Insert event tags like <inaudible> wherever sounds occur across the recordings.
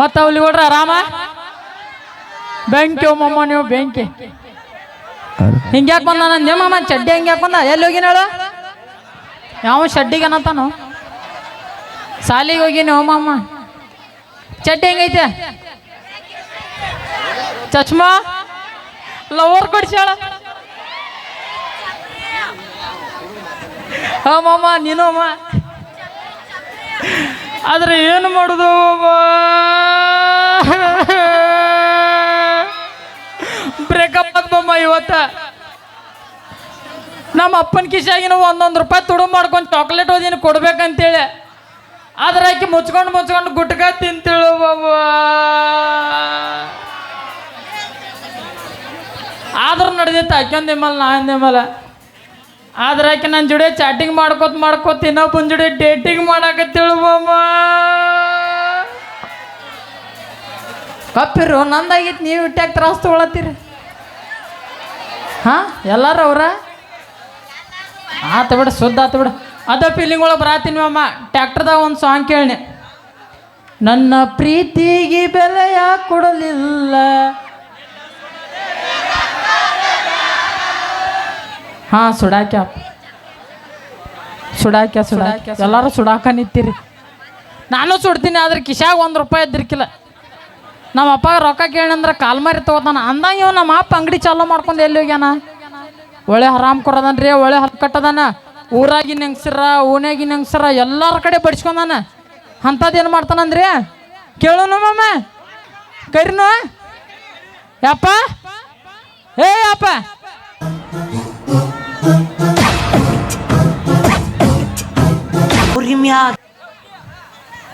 ಮತ್ತ ಅವ್ಲಿ ಕೊಡ್ರ ಆರಾಮ ಬೆಂಕಿ ಮಮ್ಮ ನೀವು, ಬೆಂಕಿ. ಹಿಂಗ್ಯಾಕೆ ಬಂದ ನನ್ನ ನಿಮ್ಮಮ್ಮ ಚಡ್ಡಿ ಹಿಂಗ್ಯಾಕ್ ಬಂದ? ಎಲ್ಲಿ ಹೋಗಿನ ಹೇಳು? ಯಾವ ಶಡ್ಡಿಗೆ ಅನ್ನತಾನು ಸಾಲಿಗೆ ಹೋಗಿನಿ ಓ ಚಡ್ಡಿ ಹೆಂಗೈತೆ? ಚಚ್ಮಾ ಲವರ್ ಕೊಡ್ಸಾಳ ಹಾ ಮಾಮ ನೀನು ಅಮ್ಮ. ಆದ್ರೆ ಏನು ಮಾಡೋದು ಬ್ರೇಕಪ್ ಆಗ್ಬಮ್ಮ ಇವತ್ತ. ನಮ್ಮ ಅಪ್ಪನ ಕಿಶಾಗಿನ ಒಂದೊಂದು ರೂಪಾಯಿ ತುಡು ಮಾಡ್ಕೊಂಡು ಚಾಕ್ಲೇಟ್ ಓದಿನ ಕೊಡ್ಬೇಕಂತೇಳಿ. ಆದ್ರೆ ಆಕಿ ಮುಚ್ಕೊಂಡು ಮುಚ್ಕೊಂಡು ಗುಟ್ಕ ತಿಂತೇಳು ಆದ್ರೂ ನಡೆದಿತ್ತು ಆಕ್ಯಂದ ನಿಮ್ಮಲ್ಲ ನಾ ನಿಮ್ಮಲ್ಲ ಆದ್ರೆ ಆಕೆ ನನ್ನ ಜೋಡಿ ಚಾಟಿಂಗ್ ಮಾಡ್ಕೋತ ಮಾಡ್ಕೋತ ಇನ್ನೊಬ್ಬನ ಜೋಡಿ ಡೇಟಿಂಗ್ ಮಾಡಾಕತ್ತೇಳು ಬಾಬ ಕಪ್ಪಿರು ನಂದಾಗಿತ್ತು ನೀವು ಇಟ್ಟಾಗ ತ್ರಾಸ್ ತೊಗೊಳತ್ತೀರಿ? ಹಾಂ, ಎಲ್ಲಾರು ಅವ್ರ? ಆತ ಬಿಡ, ಶುದ್ಧ ಆತ ಬಿಡ. ಅದ ಫೀಲಿಂಗ್ ಒಳಗೆ ಬರಾತೀನಿ ಅಮ್ಮ ಟ್ಯಾಕ್ಟರ್ದಾಗ ಒಂದು ಸಾಂಗ್ ಕೇಳಿ ನನ್ನ ಪ್ರೀತಿಗೆ ಬೆಲೆಯ ಕೊಡಲಿಲ್ಲ. ಹಾ ಸುಡಾಕ್ಯ. ಸುಡಾಕ್ಯ ಸುಡಾಕ್ಯ. ಎಲ್ಲರೂ ಸುಡಾಕ ನಿಂತೀರಿ. ನಾನು ಸುಡ್ತೀನಿ ಆದ್ರೆ ಕಿಶಾಗ ಒಂದು ರೂಪಾಯಿ ಇದ್ದಿರ್ಕಿಲ್ಲ ನಮ್ಮ ಅಪ್ಪ ರೊಕ್ಕ ಕೇಳಂದ್ರೆ ಕಾಲ್ ಮಾರಿ ತಗೋತಾನ. ಅಂದಂಗೆ ಇವ್ ನಮ್ಮ ಅಪ್ಪ ಅಂಗಡಿ ಚಾಲೂ ಮಾಡ್ಕೊಂಡು ಎಲ್ಲಿ ಹೋಗ್ಯಾನ? ಒಳ್ಳೆ ಹರಾಮ್ ರೀ ಒಳ್ಳೆ ಹತ್ತು ಕಟ್ಟದಾನ. ಊರಾಗಿನ ಹೆಂಗ್ಸರ ಓನ್ಯಾಗಿನ ಹೆಂಗ್ಸರ ಎಲ್ಲಾರ ಕಡೆ ಬಡಿಸ್ಕೊಂಡಾನ. ಅಂಥದ್ದೇನು ಮಾಡ್ತಾನಂದ್ರಿ? ಕೇಳೋನು ಮಮ್ಮ ಕರಿನು. ಯಪ್ಪ. ಏ ಯಪ್ಪ.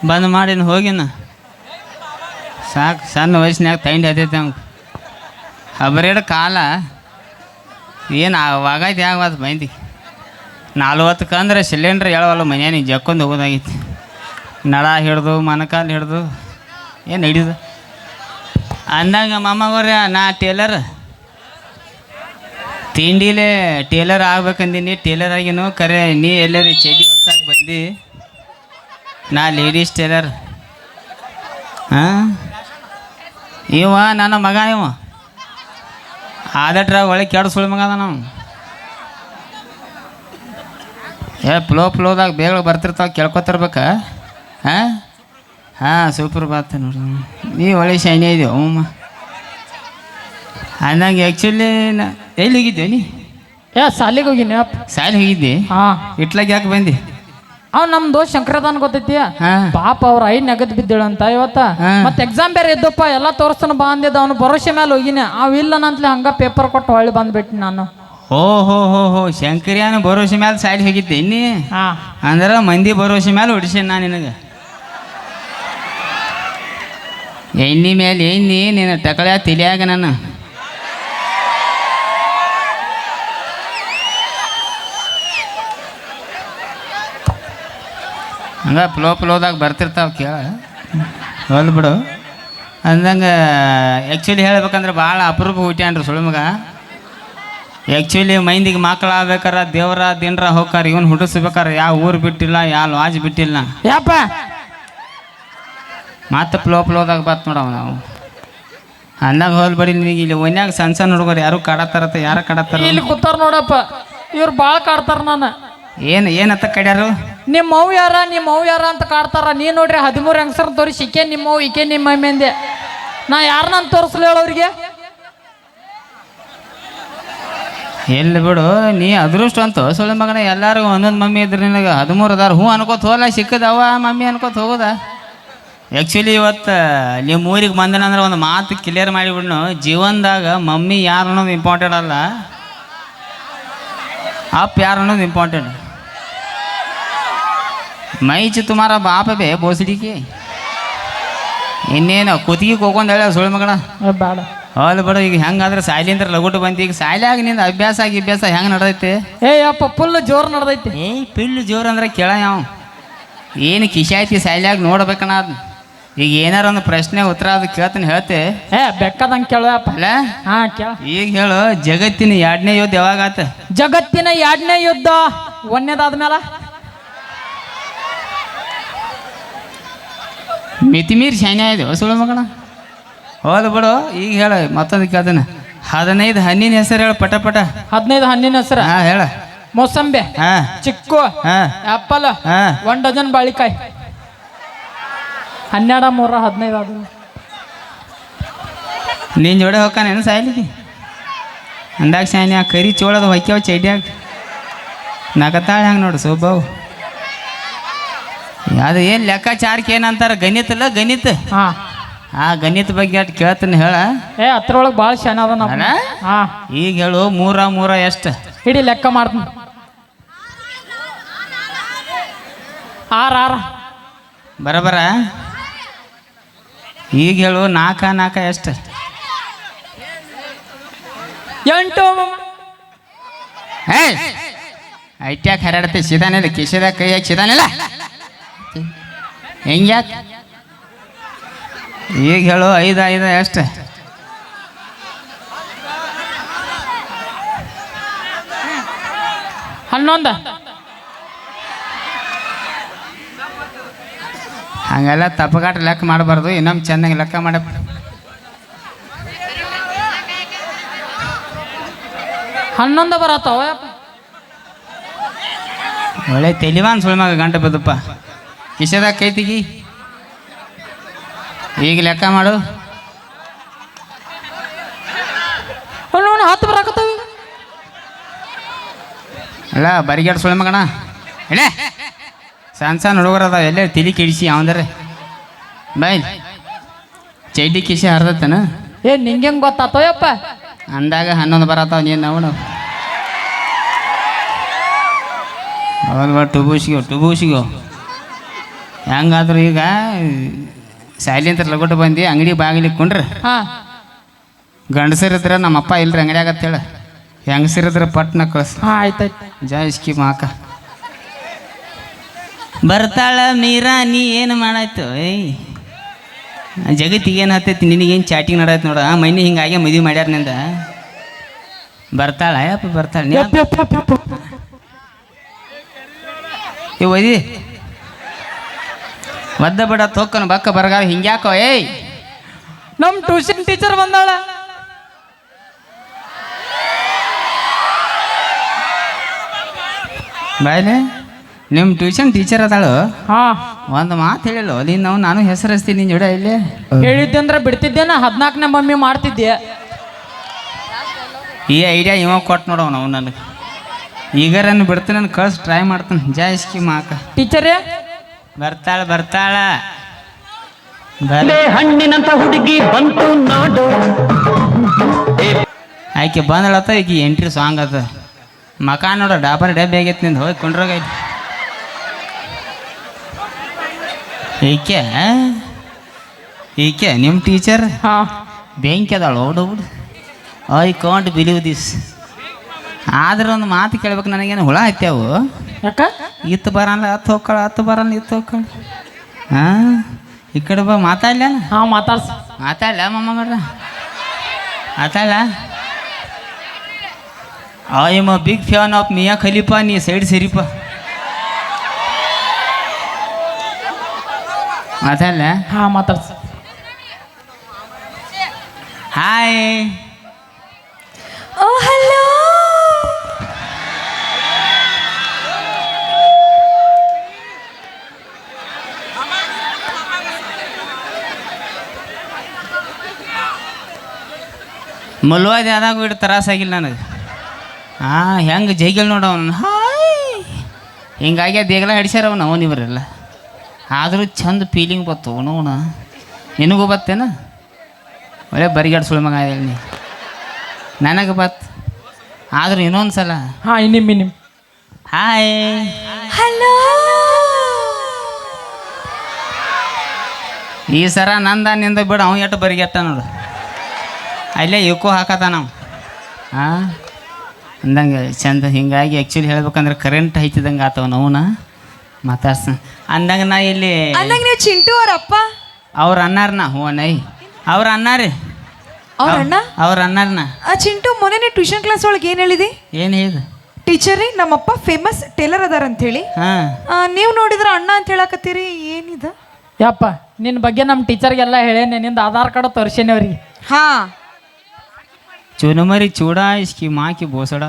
ಬಂದ್ ಮಾಡಿನ, ಹೋಗಿನ. ಸಾಕು, ಸಣ್ಣ ವಯಸ್ಸಿನಾಗ ತೈಂಡ್ ಹತ್ತೈತೆ ನಮ್ಗೆ ಕಾಲ. ಏನು ಆವಾಗೈತೆ ಬೈಂದಿ ನಲ್ವತ್ತಕ್ಕೆ ಅಂದ್ರೆ ಸಿಲಿಂಡ್ರ್ ಹೇಳವಲ್ಲ ಮನ್ಯಾನ ಜಕ್ಕೊಂದು ಹೋಗೋದಾಗಿತ್ತು ನಳ ಹಿಡ್ದು, ಮನಕಾಲು ಹಿಡ್ದು, ಏನು ಹಿಡಿದು. ಅಂದಂಗ ಮಾಮಗೋರ ನಾ ಟೇಲರ್. ತಿಂಡಿಲೇ ಟೇಲರ್ ಆಗ್ಬೇಕಂದಿನಿ, ಟೇಲರ್ ಆಗಿನೂ ಕರೆ, ನೀ ಎಲ್ಲರಿ ಚಡಿ ಹೊಲ್ಸಕ್ಕೆ ಬಂದು. ನಾ ಲೇಡೀಸ್ ಟೇಲರ್ ಹಾಂ? ಇವ ನನ್ನ ಮಗ ಇವ. ಆದಟ್ರ ಒಳಗೆ ಕೆಡ ಸುಳಿ ಮಗ ಅದ ನಾವು ಏ ಪ್ಲೋ ಪ್ಲೋದಾಗ ಬೇಗ ಬರ್ತಿರ್ತಾವ ಕೇಳ್ಕೊತಿರ್ಬೇಕ. ಹಾಂ? ಹಾಂ ಸೂಪರ್ ಬಾತ್ ನೋಡ್ರಿ ನೀ ಒಳ್ಳೆ ಶೈನಿ ಇದೆಯೋ ಅಮ್ಮ ಅಂದಂಗೆ ಆ್ಯಕ್ಚುಲಿ ನಾ ಎಲ್ಲಿ ಹೋಗಿದ್ದೆ ನೀ? ಏ ಸಾಲಿಗೆ ಹೋಗಿನಿ ಅಪ್ಪ. ಸಾಲಿ ಹೋಗಿದ್ದೆ? ಹಾಂ. ಇಟ್ಲಾಗ ಯಾಕೆ ಬಂದಿ? ಅವ್ ನಮ್ ದೋಸ್ತ್ ಶಂಕರದಾನ್ ಗೊತ್ತೈತಿ? ಹಾಂ. ಪಾಪ ಅವ್ರ ಐ ನೆಗದ್ ಬಿದ್ದೇಳಂತ ಇವತ್ತ. ಹಾ. ಮತ್ತೆ ಎಕ್ಸಾಮ್ ಬೇರೆ ಇದ್ದಪ್ಪ ಎಲ್ಲ ತೋರಿಸ್ತಾನ ಬಾ ಅಂದಿದ್ದ. ಅವ್ನು ಭರೋಸೆ ಮೇಲೆ ಹೋಗಿನಿ. ಅವ್ ಇಲ್ಲ ನಂತ್ಲೆ ಹಂಗ ಪೇಪರ್ ಕೊಟ್ಟು ಹೊಳ್ಳಿ ಬಂದ್ಬಿಟ್ಟು ನಾನು. ಓ ಹೋ ಹೋ ಹೋ. ಶಂಕರ್ಯಾನ ಭರೋಸೆ ಮೇಲೆ ಸೈಡ್ ಹೋಗಿದ್ದೆ ಇನ್ನಿ? ಹಾ. ಅಂದ್ರೆ ಮಂದಿ ಭರೋಸೆ ಮೇಲೆ ಹೊಡಿಸೇನೆ ನಾ ನಿನಗೆ. ಎಣ್ಣೆ ಮೇಲೆ ಎಣ್ಣೆ ನಿನ್ನ ಟಕಳ್ಯ ತಿಳಿಯಾಗ ನಾನು ಹಂಗ ಫ್ಲೋ ಫ್ಲೋದಾಗ ಬರ್ತಿರ್ತಾವ ಕೇಳ. ಹೊಲ್ ಬಿಡು. ಅಂದಂಗೆ ಆ್ಯಕ್ಚುಲಿ ಹೇಳ್ಬೇಕಂದ್ರೆ ಭಾಳ ಅಪರೂಪ ಹುಟ್ಟ್ಯಾನ್ರಿ ಸುಳ್ಳು ಮಗ ಆ್ಯಕ್ಚುಲಿ ಮೈಂದಿಗೆ ಮಕ್ಕಳು ಆಗ್ಬೇಕಾರ ದೇವರ ದಿನರ ಹೋಗಾರ ಇವನು ಹುಟ್ಟಿಸ್ಬೇಕಾರ ಯಾವ ಊರು ಬಿಟ್ಟಿಲ್ಲ ಯಾವ ಲಾಜ್ ಬಿಟ್ಟಿಲ್ಲ. ಯಾಪ? ಮತ್ತೆ ಫ್ಲೋ ಫ್ಲೋದಾಗ ಬತ್ ನೋಡವ ನಾವು ಅಂದಾಗ ಹೋಲ್ ಬಿಡಿ ನಿನಗೆ ಇಲ್ಲಿ ಒನ್ಯಾಗ ಸಣ್ಣ ಸಣ್ಣ ಹುಡುಗರು ಯಾರು ಕಾಡತ್ತಾರತ್ತ ಯಾರು ಕಾಡತ್ತಾರ? ಇಲ್ಲಿ ಕೂತಾರ ನೋಡಪ್ಪ ಇವ್ರು ಭಾಳ ಕಾಡ್ತಾರ ನಾನು. ಏನು ಏನತ್ತ ಕಡ್ಯಾರು? ನಿಮ್ಮ ಮೌ ಯಾರ ನಿಮ್ಮ ಮೌ ಯಾರ ಅಂತ ಕಾಡ್ತಾರ. ನೀ ನೋಡ್ರಿ ಹದಿಮೂರು ಹೆಂಗಸರ್ ತೋರಿಸಿ ಇಕೆ ನಿಮ್ಮ ಮೌ ಇಕೆ ನಿಮ್ಮ ಮೇಂದೆ. ನಾ ಯಾರನ್ನ ತೋರಿಸ್ಲಿ ಅವ್ರಿಗೆ. ಎಲ್ಲಿ ಬಿಡು, ನೀ ಅದೃಷ್ಟ ಅಂತ. ಸುಳ್ಳು ಮಗನ, ಎಲ್ಲರಿಗೂ ಒಂದೊಂದು ಮಮ್ಮಿ ಇದ್ರೆ ನಿನಗೆ ಹದಿಮೂರು ಅದಾರ. ಹ್ಞೂ ಅನ್ಕೋತ ಹೋಲ ಸಿಕ್ಕದವ ಮಮ್ಮಿ ಅನ್ಕೋತ ಹೋಗೋದ? ಆ್ಯಕ್ಚುಲಿ ಇವತ್ತು ನಿಮ್ಮ ಊರಿಗೆ ಬಂದನಂದ್ರೆ ಒಂದು ಮಾತು ಕ್ಲಿಯರ್ ಮಾಡಿಬಿಡ್ನು. ಜೀವನದಾಗ ಮಮ್ಮಿ ಯಾರು ಅನ್ನೋದು ಇಂಪಾರ್ಟೆಂಟ್ ಅಲ್ಲ. ಅಪ್ ಯಾರು ಅನ್ನೋದು ಇಂಪಾರ್ಟೆಂಟ್ ಮೈಚ್ ತುಮಾರ ಬಾಪ ಬೇ ಬೋಸಡಿಕೆ. ಇನ್ನೇನು ಕುತ್ತಿಗೆ ಹೋಗೊಂದು ಹೇಳ ಸುಳ್ಳು ಮಗನ. ಏ, ಬೇಡ. ಹೌದು ಬಿಡು ಈಗ ಹೆಂಗಾದ್ರೆ ಸಾಲಿಂದ್ರ ಲಗುಟ್ ಬಂತು ಈಗ ಸಾಲಿಯಾಗ ನಿಂದ ಅಭ್ಯಾಸ ಆಗಿ ಅಭ್ಯಾಸ ಹೆಂಗೆ ನಡ್ದೈತೆ? ಏ ಅಪ್ಪ ಫುಲ್ ಜೋರ್ ನಡ್ದೈತಿ. ಏ ಪಿಲ್ ಜೋರು ಅಂದ್ರೆ ಕೇಳ ಯಾವ? ಏನು ಕಿಶಾಯ್ತಿ ಆಗಿ ನೋಡ್ಬೇಕಣ್ಣ ಅದು ಈಗ ಏನಾರ ಒಂದು ಪ್ರಶ್ನೆ ಉತ್ತರ ಅದು ಕೇಳ್ತೀನಿ ಹೇಳ್ತೆ. ಏ ಬೆಕ್ಕದಂಗೆ ಕೇಳಪ್ಪ ಅಲ್ಲ? ಹಾ ಕೇಳ. ಈಗ ಹೇಳು ಜಗತ್ತಿನ ಎರಡನೇ ಯುದ್ಧ ಯಾವಾಗ ಆತ? ಜಗತ್ತಿನ ಎರಡನೇ ಯುದ್ಧ ಒಂದೇದಾದ್ಮೇಲ ಮಿತಿ ಮೀರಿ ಶಾನೆ ಆಯ್ದು ಸುಳ್ಳು ಮಗಳ. ಹೋದ ಬಿಡು ಈಗ ಹೇಳ ಮತ್ತೊಂದು ಕೇಳ್ತಾನ. ಹದಿನೈದು ಹಣ್ಣಿನ ಹೆಸರು ಹೇಳು ಪಟ ಪಟ. ಹದಿನೈದು ಹಣ್ಣಿನ ಹೆಸರು. ಹಾ ಹೇಳ. ಮೋಸಂಬೆ ಹಾ. ಚಿಕ್ಕು ಹಾ. ಆ್ಯಪಲ್ ಹಾ. ಒಂದು ಡಜನ್ ಬಾಳಿಕಾಯಿ. ಹನ್ನೆರಡ ಮೂರ ಹದಿನೈದು ಅದು ನಿನ್ನ ಜೋಡೆ ಹೋಗ್ಕಾನೇನು ಸಾಯ್ಲಿಕ್ಕೆ ಅಂದಾಗ ಶಾನೆ ಆ ಕರಿ ಚೋಳದ ಹೊಕ್ಯಾವ ಚೈಡ್ಯಾಗ ನಗತಾಳೆ ಹಂಗೆ ನೋಡು ಸೋಬಾವು ಅದು ಏನು ಲೆಕ್ಕಾಚಾರಕ್ಕೆ ಏನಂತಾರೆ? ಗಣಿತಲ್ಲ ಗಣಿತ. ಹಾ. ಆ ಗಣಿತ ಬಗ್ಗೆ ಅಟ್ ಕೇಳ್ತೀನಿ ಹೇಳ. ಏ ಅದ್ರೊಳಗೆ ಭಾಳ ಶಾನೆ ಅದ ಅಲ್ಲ? ಹಾ. ಈಗ ಹೇಳು ಮೂರ ಮೂರ ಎಷ್ಟು? ಹಿಡಿ ಲೆಕ್ಕ ಮಾಡ್ತೀನಿ. ಆರ ಆರ. ಬರಬರ ಈಗ ಹೇಳು ನಾಲ್ಕ ನಾಲ್ಕ ಎಷ್ಟು? ಎಂಟು. ಹೇ ಐಟ್ಯಾಕ ಹರಡತ್ತೆ ಸಿದಾನಿಲ್ಲ ಕಿಶದಾಗ ಕೈ ಹಾಕಿ ಸಿದಾನಿಲ್ಲ ಹೆಂಗ್ಯಾಕ? ಈಗ ಹೇಳು ಐದು ಐದು ಎಷ್ಟು? ಹನ್ನೊಂದು. ಹಂಗೆಲ್ಲ ತಪ್ಪಗಾಟ ಲೆಕ್ಕ ಮಾಡಬಾರ್ದು ಇನ್ನೊಮ್ಮೆ ಚೆನ್ನಾಗಿ ಲೆಕ್ಕ ಮಾಡ. ಹನ್ನೊಂದು ಬರತ್ತವ ಒಳ್ಳೆ ತೆಲಿವಾನ್ ಸುಳ್ಮಾಗ ಗಂಟೆ ಬಿದ್ದಪ್ಪ. ಕಿಶದಾಗ ಕೈ ತೆಗಿ ಈಗ ಲೆಕ್ಕ ಮಾಡು. ಹನ್ನೊಂದು ಹತ್ತು ಬರಾಕತ್ತಾವ ಅಲ್ಲ ಬರಿಗಾಡ್ ಸುಳ್ಳು ಮಗಣ ಎಳೆ ಸಣ್ಣ ಸಣ್ಣ ಹುಡುಗರು ಅದಾವ ಎಲ್ಲೇ ತಿಳಿ ಕಿಡಿಸಿ ಅವಂದ್ರೆ. ಬಾಯ್. ಚೈಡಿ ಕಿಸಿ ಹರ್ದತ್ತನ? ಏ ನಿಂಗೆ ಹೆಂಗೆ ಗೊತ್ತಾತೋ ಯಪ್ಪ. ಅಂದಾಗ ಹನ್ನೊಂದು ಬರತ್ತಾವ ನೀನು ಅವನು ಬಾ ಟುಬೂಸಿಗೋ ಟುಬೂಸಿಗೋ ಹೆಂಗಾದ್ರು ಈಗ ಸಾಲಿಂತ್ರ ಲಗೋಟ ಬಂದು ಅಂಗಡಿ ಬಾಗಿಲಿಗೆ ಕೊಂಡ್ರೆ. ಹಾ. ಗಂಡಸರಿದ್ರೆ ನಮ್ಮಪ್ಪ ಇಲ್ರಿ ಅಂಗಡಿ ಆಗತ್ತೇಳ ಹೆಂಗಸರಿದ್ರೆ ಪಟ್ನ ಕಳ್ಸ. ಆಯ್ತು ಆಯ್ತಾಯ್ತು. ಇಸ್ಕಿ ಮಾಕ ಬರ್ತಾಳ ಮೀರಾ ನೀ ಏನು ಮಾಡಾಯ್ತು? ಏಯ್. ಜಗತ್ತಿಗೆ ಏನು ಹತ್ತೈತಿ? ನಿನಗೇನು ಚಾಟಿಂಗ್ ನಡಾಯ್ತು ನೋಡ. ಮೈನಿ ಹಿಂಗಾಗಿ ಮದುವೆ ಮಾಡ್ಯಾರ ನಿಂದ. ಬರ್ತಾಳ? ಯಪ್ಪ ಬರ್ತಾಳ. ನೀ ಯಪ್ಪ ಯಪ್ಪ ಯಪ್ಪ ಯಪ್ಪ. ಏ ಒಯ್ದಿ ಒದ್ದ ಬಿಡ ತೋಕನ ಬಕ್ಕ ಬರಗಾಲ ಹಿಂಗ್ಯಾಕೋ ಏಯ್! ನಮ್ ಟ್ಯೂಷನ್ ಟೀಚರ್ ಬಂದಾಳ. ಬಾಯ್ಲೆ ನಿಮ್ಮ ಟ್ಯೂಷನ್ ಟೀಚರ್ ಅದಾಳು? ಹಾ. ಒಂದು ಮಾತು ಹೇಳಿಲ್ಲ ನೀನು ನಾವು ನಾನು ಹೆಸರು ಹಚ್ತೀನಿ ನಿನ್ನ ಜೋಡ ಇಲ್ಲಿ. ಹೇಳಿದ್ದೆ ಅಂದ್ರೆ ಬಿಡ್ತಿದ್ದೆ ನಾ ಹದಿನಾಲ್ಕನೇ ಮಮ್ಮಿ ಮಾಡ್ತಿದ್ದೆ. ಈ ಐಡಿಯಾ ಇವ ಕೊಟ್ಟು ನೋಡವ ನಾವು ನನಗೆ ಈಗರನ್ನು ಬಿಡ್ತೀನಿ ನಾನು ಕಳ್ಸಿ ಟ್ರೈ ಮಾಡ್ತಾನೆ. ಜಾಯಿಸ್ಕಿ ಮಾಕ. ಟೀಚರೇ ಬರ್ತಾಳ ಬರ್ತಾಳ. ಬರ್ ಹಣ್ಣಿನಂತ ಹುಡುಗಿ ಬಂತು ನೋಡು. ಆಕೆ ಬಂದಳತ್ತ ಈಗ ಎಂಟ್ರಿ ಸಾಂಗ್ ಅದ. ಮಕ ನೋಡ ಡಾಬರ್ ಡಬ್ಬಿ ಆಗೈತೆ ನಿಂದು ಹೋಗಿ ಕೊಂಡ್ರೋಗ ಈಕೆ ಈಕೆ ನಿಮ್ಮ ಟೀಚರ್ ಹಾ. ಬೆಂಕಿ ಅದಾಳ ಓಡೋಗ್ಬಿಡು ಐ ಕಾಂಟ್ ಬಿಲೀವ್ ದಿಸ್ ಆದ್ರೆ ಒಂದು ಮಾತು ಕೇಳ್ಬೇಕು ನನಗೇನು ಹುಳ ಹತ್ಯಾವು ಯಾಕ? ಇತ್ತು ಬರಲ್ಲ ಹತ್ತು ಹೋಗ್ಕಳ ಅತ್ತು ಬರಲ್ಲ ಇತ್ತು ಹೋಗ್ಕಳ. ಹಾಂ ಈ ಕಡೆ ಬಾ ಮಾತಾಡ್ಲ? ಹಾ ಮಾತಾಡ್ಸ. ಮಾತಾಡ್ಲ ಮಮ್ಮ ಮಾಡ್ರ ಮಾತಾಡ್ಲ? I am a big fan of Mia Khalifa ನೀ ಸೈಡ್ ಸರಿಪ. ಮಾತಾಡ್ಲ? ಹಾ ಮಾತಾಡ್ಸ. ಹಾಯ್ ಮುಲ್ವಾದಿ ಆದಾಗ ಬಿಟ್ಟು ತ್ರಾಸಾಗಿಲ್ಲ ನನಗೆ. ಹಾಂ ಹೆಂಗೆ ಜೈಗಿಲ್ ನೋಡ ಅವನು ಹಾಯ್. ಹಿಂಗಾಗಿ ದೇಗಲ ಹಿಡಿಸ್ಯಾರ ಅವನು ಅವನು ಇವರೆಲ್ಲ. ಆದರೂ ಚಂದ ಫೀಲಿಂಗ್ ಬತ್ತು ಅವನವನ ನಿನಗೂ ಬತ್ತೇನ? ಒಳ್ಳೆ ಬರಿಗಾಡ್ ಸುಳ್ಳು ಮಗ ಹೇಳಿ ನೀ. ನನಗೆ ಬತ್. ಆದರೂ ಇನ್ನೊಂದು ಸಲ. ಹಾ ನಿಮ್ಮ ನಿಮ್ಮ ಹಾಯ್. ಹಲೋ. ಈ ಸರ ನಂದ ನಿಂದ ಬಿಡು ಅವನು ಎಟ್ಟು ಬರಿಗೆಟ್ಟ ನೋಡು. ಅಲ್ಲೇ ಇಕ್ಕೋ ಹಾಕತ್ತ ನಾವು ಹಾಂ ಅಂದಂಗೆ ಚಂದ ಹಿಂಗಾಗಿ ಆ್ಯಕ್ಚುಲಿ ಹೇಳ್ಬೇಕಂದ್ರೆ ಕರೆಂಟ್ ಹೈತಿದಂಗೆ ಆತವ ನೋವುನ ಮಾತಾಡ್ಸ. ಅಂದಂಗೆ ನಾ ಇಲ್ಲಿ ಅಂದಂಗ ನೀವು ಚಿಂಟು ಅವರಪ್ಪ ಅವ್ರು ಅವ್ರ ಅನ್ನಾರನ ಹ್ಞೂ ನೈ ಅವ್ರ ಅನ್ನಾರಿ ಅವ್ರ ಅಣ್ಣ? ಅವ್ರ ಅನ್ನಾರನ ಆ ಚಿಂಟು ಮೊನ್ನೆ ಟ್ಯೂಷನ್ ಕ್ಲಾಸ್ ಒಳಗೆ ಏನು ಹೇಳಿದಿ? ಏನು ಹೇಳಿದೆ? ಟೀಚರ್ ರೀ ನಮ್ಮಪ್ಪ ಫೇಮಸ್ ಟೇಲರ್ ಅದಾರ ಅಂತ ಹೇಳಿ ಹಾಂ ನೀವು ನೋಡಿದ್ರ ಅಣ್ಣ ಅಂತ ಹೇಳಕತ್ತೀರಿ ಏನಿದ? ಯಪ್ಪ ನಿನ್ನ ಬಗ್ಗೆ ನಮ್ಮ ಟೀಚರ್ಗೆಲ್ಲ ಹೇಳೇನೆ ನಿಂದ ಆಧಾರ್ ಕಾರ್ಡ್ ತೋರಿಸೇನೆ ಅವ್ರಿಗೆ. ಹಾ. ಚುನುಮರಿ ಚೂಡ ಇಸ್ಕಿ ಮಾಕಿ ಬೋಸಡ.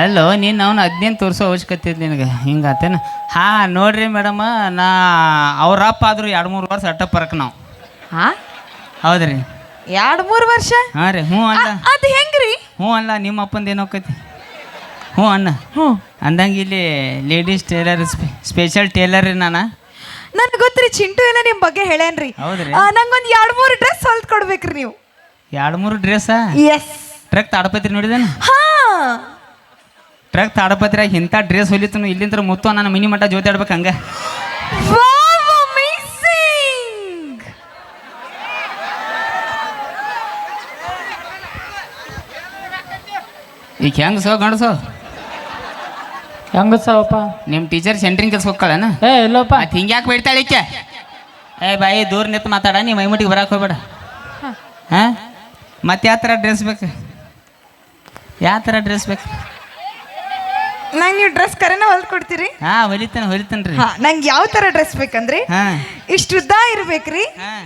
ಅಲ್ಲೋ ನೀನು ಅವ್ನು ಹದಿನೆಂಟು ತೋರಿಸೋ ಅವಶ್ಯಕತೆ ಇದೆ ನಿನಗೆ. ಹಿಂಗಾತೇನ ಹಾಂ ನೋಡ್ರಿ ಮೇಡಮ ನಾ ಅವ್ರ ಅಪ್ಪ ಆದರೂ ಎರಡು ಮೂರು ವರ್ಷ ಅಟ್ಟ ಪರಕ್ ನಾವು. ಹಾ ಹೌದ್ರಿ. ಎರಡು ಮೂರು ವರ್ಷ? ಹಾಂ ರೀ ಹ್ಞೂ ಅಲ್ಲ. ಅದು ಹೆಂಗೆ ಹೆಂಗ್ರಿ? ಹ್ಞೂ ಅಲ್ಲ ನಿಮ್ಮ ಅಪ್ಪಂದು ಏನೋಕೈತಿ ಹ್ಞೂ ಅಣ್ಣ. ಹ್ಞೂ. ಅಂದಂಗೆ ಇಲ್ಲಿ ಲೇಡೀಸ್ ಟೇಲರ್ ಸ್ಪೆಷಲ್ ಟೇಲರ್ ರೀ ನಾನು. ನನ್ ಗೊತ್ತ್ರಿ ಚಿಂಟು ಏನೋ ನಿಮ್ಮ ಬಗ್ಗೆ ಹೇಳೇನ್ರಿ. ಹೌದ್ರಿ. ನಂಗೊಂದು ಎರಡು ಮೂರು ಮೂರು ಡ್ರೆಸ್ ಹೊಲ್ದು ಕೊಡ್ಬೇಕ್ರಿ ನೀವು. ಎರಡು ಮೂರು ಡ್ರೆಸ್ ಎಸ್ ಟ್ರಕ್ ತಾಡಪತ್ರಿ ನೋಡಿದೇನು? ಹಾ. ಟ್ರಕ್ ತಾಡಪತ್ರಿಯಾಗ ಇಂಥ ಡ್ರೆಸ್ ಹೊಲಿತನು ಇಲ್ಲಿಂದ ಮುತ್ತು ನಾನು ಮಿನಿ ಮಟ್ಟ ಜೊತೆ ಆಡ್ಬೇಕು ಹಂಗೆ. ವಾವ್ ಅಮೇಜಿಂಗ್ ಈಗ ಹೆಂಗೆ ಸೋ ಗಂಡಸೋ ಹೆಂಗ ಸಾವಪ್ಪ ನಿಮ್ಮ ಟೀಚರ್ ಸೆಂಟ್ರಿಂಗ್ ಕೆಲಸ ಹೋಗ್ಕಳನ? ಏ ಇಲ್ಲಪ್ಪ. ಹಿಂಗೆ ಯಾಕೆ ಬೈತಾಳೆ ಈಕೆ? ಏ ಬಾಯಿ ದೂರ ನಿಂತು ಮಾತಾಡ ನೀ ಮೈಮುಟಿಗೆ ಬರಕ್ಕೆ ಹೋಗ್ಬೇಡ. ಹಾಂ? ಮತ್ತೆ ಯಾವ ಥರ ಡ್ರೆಸ್ ಬೇಕು? ಯಾವ ಥರ ಡ್ರೆಸ್ ಬೇಕು? ನಂಗೆ ನೀವು ಡ್ರೆಸ್ ಕರೆನ ಹೊಲ್ದು ಕೊಡ್ತೀರಿ ಹಾ ಹೊಲಿತಾನೆ ಹೊಲಿತಾನೆ ರೀ. ಹಾ ನಂಗೆ ಯಾವ ತರ ಡ್ರೆಸ್ ಬೇಕಂದ್ರಿ? ಹಾಂ. ಇಷ್ಟು ಉದ್ದ ಇರ್ಬೇಕ್ರಿ. ಹಾಂ.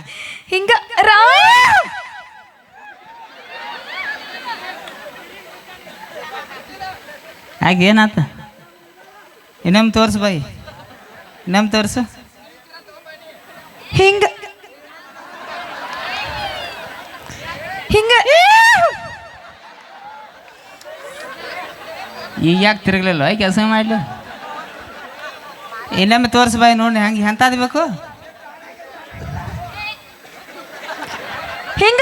ಹಿಂಗ ರಾ! ಆಗ ಏನಾತ? ಇನ್ನೊಮ್ಮೆ ತೋರ್ಸು ಬಾಯಿ. ಇನ್ನೊಮ್ಮೆ ತೋರ್ಸು. ಹಿಂಗ ಹಿಂಗ. ಈಗ ಯಾಕೆ ತಿರುಗಲಿಲ್ಲ? ಕೆಲಸ ಮಾಡಲು. ಇನ್ನೊಮ್ಮೆ ತೋರ್ಸು ಬಾಯಿ ನೋಡಿ ಹೆಂಗೆ ಎಂಥದ್ದು ಬೇಕು? ಹಿಂಗ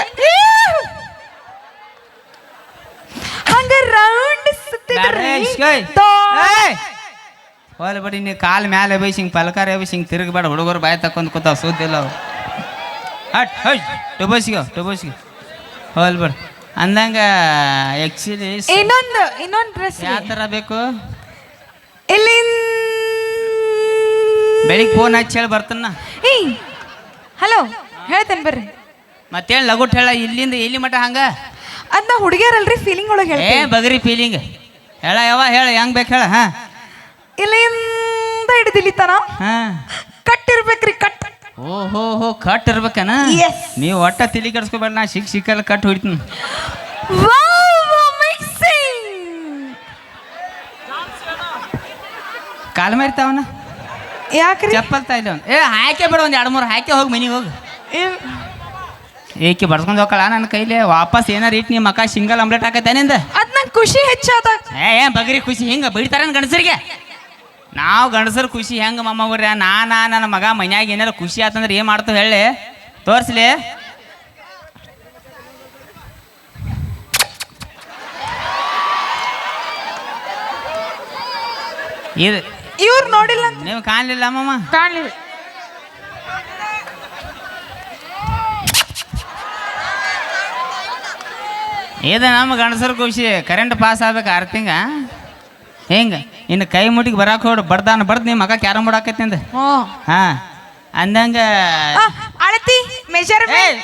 ಹಂಗ ರೌಂಡ್ ಹೋಲ್ ಬಿಡಿ ನೀ ಕಾಲು ಮ್ಯಾಲೆ ಬೈಸ್ ಹಿಂಗೆ ಪಲಕಾರ ಬೈಸ್ ಹಿಂಗೆ ತಿರುಗಬೇಡ ಹುಡುಗರು ಬಾಯಿ ತಕೊಂಡ್ ಕೂತಾವ ಸುದ್ದಿಲ್ಲ ಅವು ಹಟ್ ಹೈ ಟೊಬೋಸಿಗೆ ಟೊಬೋಸಿಗೆ. ಹೋಲ್ ಬರ್ ಅಂದಂಗ ಆಕ್ಚುಲಿ ಇನ್ನೊಂದು ಇನ್ನೊಂದು ಡ್ರೆಸ್ ಯಾವ ಥರ ಬೇಕು? ಇಲ್ಲಿ ಬೆಳಿಗ್ಗೆ ಫೋನ್ ಹಚ್ಚಿ ಹೇಳಿ ಬರ್ತಾನ ಏಯ್ ಹಲೋ ಹೇಳ್ತೇನೆ ಬರ್ರಿ. ಮತ್ತೇನು ಲಗುಟ್ ಹೇಳ ಇಲ್ಲಿಂದ ಇಲ್ಲಿ ಮಟ ಹಂಗ? ಅದ್ನ ಹುಡುಗಿಯರಲ್ರಿ ಫೀಲಿಂಗ್ ಒಳಗೆ ಏ ಬಗ್ರಿ ಬಗರಿ ಫೀಲಿಂಗ್ ಹೇಳ ಯಾವ ಹೇಳ ಹೆಂಗ್ ಬೇಕು ಹೇಳ ಹಾ? ಇಲ್ಲಿಂದ ಹಿಡಿದಿಲ್ಲಿ ತನ ಹಾಂ. ಕಟ್ಟಿರ್ಬೇಕ್ರಿ ಕಟ್. ಓ ಹೋ ಕಟ್ ಇರ್ಬೇಕನ? Yes. ನೀವು ಒಟ್ಟ ತಿಳಿ ಕೆಡ್ಸ್ಕೊಬೇಡ ನಾ ಸಿಕ್ ಸಿಕ್ಕಲ್ಲ ಕಟ್ ಹೊಡಿತೀನಿ. ವಾವ್ ಅಮೇಜಿಂಗ್ ಕಾಲು ಮಾರಿತಾವನ ಯಾಕ್ರಿ? ಚಪ್ಪಲ್ ತಾ ಏ ಹಾಕೆ ಬಿಡ ಒಂದು ಎರಡು ಮೂರು ಹಾಕೆ ಹೋಗಿ ಮನೆಗೆ ಹೋಗಿ. ಏಕೆ ಬಡ್ಸ್ಕೊಂಡು ಹೋಗಲ್ಲ ನನ್ನ ಕೈಲಿ. ವಾಪಸ್ ಏನಾರ ಇಟ್ಟು ನಿಮ್ಮ ಮಕ್ಕ ಸಿಂಗಲ್ ಆಮ್ಲೆಟ್ ಹಾಕತ್ತೇನಿಂದ ಅದ್ ನಂಗೆ ಖುಷಿ ಹೆಚ್ಚಾದಾಗ ಏ ಏ ಬಗರಿ ಖುಷಿ ಹಿಂಗೆ ಬೈತಾರ ಗಂಡಸರಿಗೆ? ನಾವು ಗಂಡಸರು ಖುಷಿ ಹೆಂಗೆ ಮಮ್ಮ ನಾ ನಾ ನನ್ನ ಮಗ ಮನ್ಯಾಗ ಏನಾರ ಖುಷಿ ಆತಂದ್ರೆ ಏನು ಮಾಡ್ತಾವ ಹೇಳಿ? ತೋರಿಸ್ಲಿ. ಇದು ಇವ್ರು ನೋಡಿಲ್ಲ ನೀವು ಕಾಣಲಿಲ್ಲ ಮಮ್ಮ ಕಾಣಲಿ ಇದು ನಮ್ಮ ಗಂಡಸರು ಖುಷಿ. ಕರೆಂಟ್ ಪಾಸ್ ಆಗ್ಬೇಕು ಆರು ತಿಂಗ ಹಿಂಗೆ? ಇನ್ನು ಕೈ ಮುಟ್ಟಿಗೆ ಬರಾಕ್ ಹೋಡ್ ಬಡ್ದಾನ ಬಡ್ದು ನಿಮ್ಮ ಮಗ ಕ್ಯಾರಮ್ ಬೋರ್ಡ್ ಆಕೈತಿ ಅಂದ. ಹ್ಞೂ ಹಾಂ. ಅಂದಂಗ ಆ, ಅಳತಿ ಮೆಜರ್ಮೆಂಟ್.